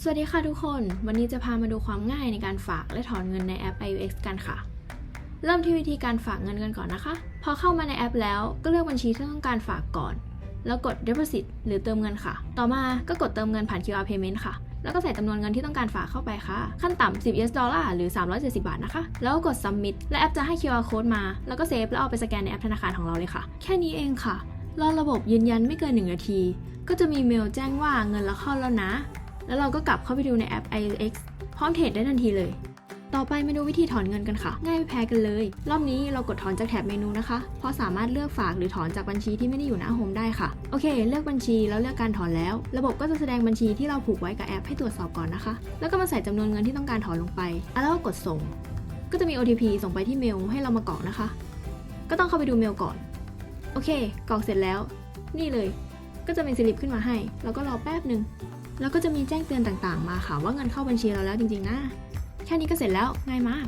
สวัสดีค่ะทุกคน วันนี้จะพามาดูความง่ายในการฝากและถอนเงินในแอป iUX กันค่ะ เริ่มที่วิธีการฝากเงินกันก่อนนะคะ พอเข้ามาในแอปแล้วก็เลือกบัญชีที่ต้องการฝากก่อน แล้วกด deposit หรือเติมเงินค่ะ ต่อมาก็กดเติมเงินผ่าน QR payment ค่ะ แล้วก็ใส่จำนวนเงินที่ต้องการฝากเข้าไปค่ะ ขั้นต่ำ10 US ดอลลาร์หรือ 370 บาทนะคะ แล้วก็กด submit และแอปจะให้ QR code มา แล้วก็เซฟแล้วเอาไปสแกนในแอปธนาคารของเราเลยค่ะ แค่นี้เองค่ะ รอระบบยืนยันไม่เกิน 1 นาที ก็จะมีเมลแจ้งว่าเงินเราเข้าแล้วนะ แล้วเราก็กลับเข้าไปดูในแอป iX พร้อมเทรดได้ทันทีเลยต่อไปมาดูวิธีถอนเงินกันค่ะ ง่ายไม่แพ้กันเลย รอบนี้เรากดถอนจากแถบเมนูนะคะ เพราะสามารถเลือกฝากหรือถอนจากบัญชีที่ไม่ได้อยู่หน้าโฮมได้ค่ะ โอเค เลือกบัญชีแล้วเลือกการถอนแล้ว ระบบก็จะแสดงบัญชีที่เราผูกไว้กับแอปให้ตรวจสอบก่อนนะคะ แล้วก็มาใส่จำนวนเงินที่ต้องการถอนลงไป แล้วก็กดส่ง ก็จะมี OTP ส่งไปที่เมลให้เรามากรอกนะคะ ก็ต้องเข้าไปดูเมลก่อน โอเค กรอกเสร็จแล้ว นี่เลย ก็จะเป็นสลิปขึ้นมาให้ แล้วก็รอแป๊บหนึ่งแล้วก็จะมีแจ้งเตือนต่างๆ มาค่ะว่าเงินเข้าบัญชีเราแล้วจริงๆนะ แค่นี้ก็เสร็จแล้วง่ายมาก